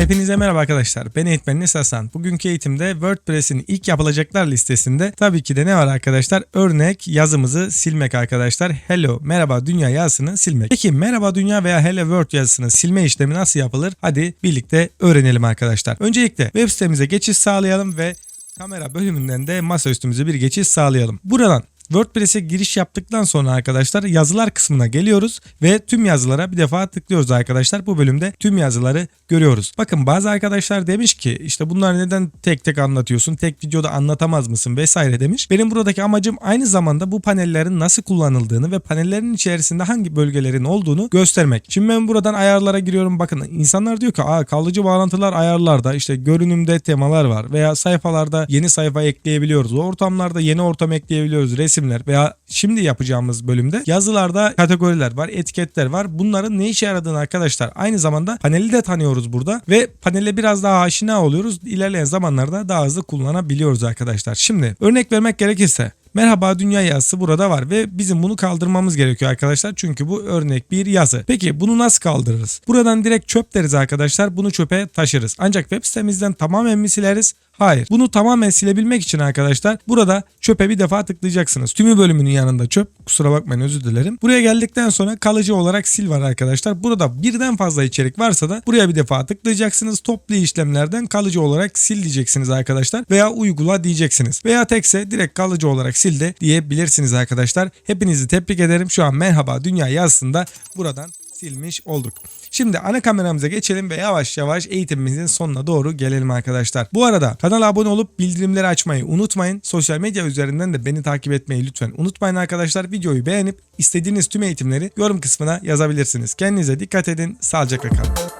Hepinize merhaba arkadaşlar. Ben eğitmeniniz Hasan. Bugünkü eğitimde WordPress'in ilk yapılacaklar listesinde tabii ki de ne var arkadaşlar? Örnek yazımızı silmek arkadaşlar. Hello, merhaba dünya yazısını silmek. Peki merhaba dünya veya hello world yazısını silme işlemi nasıl yapılır? Hadi birlikte öğrenelim arkadaşlar. Öncelikle web sitemize geçiş sağlayalım ve kamera bölümünden de masaüstümüze bir geçiş sağlayalım. Buradan WordPress'e giriş yaptıktan sonra arkadaşlar yazılar kısmına geliyoruz ve tüm yazılara bir defa tıklıyoruz arkadaşlar. Bu bölümde tüm yazıları görüyoruz. Bakın bazı arkadaşlar demiş ki işte bunları neden tek tek anlatıyorsun? Tek videoda anlatamaz mısın vesaire demiş. Benim buradaki amacım aynı zamanda bu panellerin nasıl kullanıldığını ve panellerin içerisinde hangi bölgelerin olduğunu göstermek. Şimdi ben buradan ayarlara giriyorum. Bakın insanlar diyor ki Aa, kalıcı bağlantılar ayarlarda işte görünümde temalar var veya sayfalarda yeni sayfa ekleyebiliyoruz. Ortamlarda yeni ortam ekleyebiliyoruz. Resimler veya şimdi yapacağımız bölümde yazılarda kategoriler var, etiketler var. Bunların ne işe yaradığını arkadaşlar aynı zamanda paneli de tanıyoruz burada ve panele biraz daha aşina oluyoruz. İlerleyen zamanlarda daha hızlı kullanabiliyoruz arkadaşlar. Şimdi örnek vermek gerekirse Merhaba dünya yazısı burada var ve bizim bunu kaldırmamız gerekiyor arkadaşlar. Çünkü bu örnek bir yazı. Peki bunu nasıl kaldırırız? Buradan direkt çöp deriz arkadaşlar. Bunu çöpe taşırız. Ancak web sitemizden tamamen mi sileriz? Hayır. Bunu tamamen silebilmek için arkadaşlar burada çöpe bir defa tıklayacaksınız. Tümü bölümünün yanında çöp. Kusura bakmayın özür dilerim. Buraya geldikten sonra kalıcı olarak sil var arkadaşlar. Burada birden fazla içerik varsa da buraya bir defa tıklayacaksınız. Toplu işlemlerden kalıcı olarak sil diyeceksiniz arkadaşlar. Veya uygula diyeceksiniz. Veya tekse direkt kalıcı olarak sil de diyebilirsiniz arkadaşlar. Hepinizi tebrik ederim. Şu an merhaba dünya yazısında buradan silmiş olduk. Şimdi ana kameramıza geçelim ve yavaş yavaş eğitimimizin sonuna doğru gelelim arkadaşlar. Bu arada kanala abone olup bildirimleri açmayı unutmayın. Sosyal medya üzerinden de beni takip etmeyi lütfen unutmayın arkadaşlar. Videoyu beğenip istediğiniz tüm eğitimleri yorum kısmına yazabilirsiniz. Kendinize dikkat edin. Sağlıcakla kalın.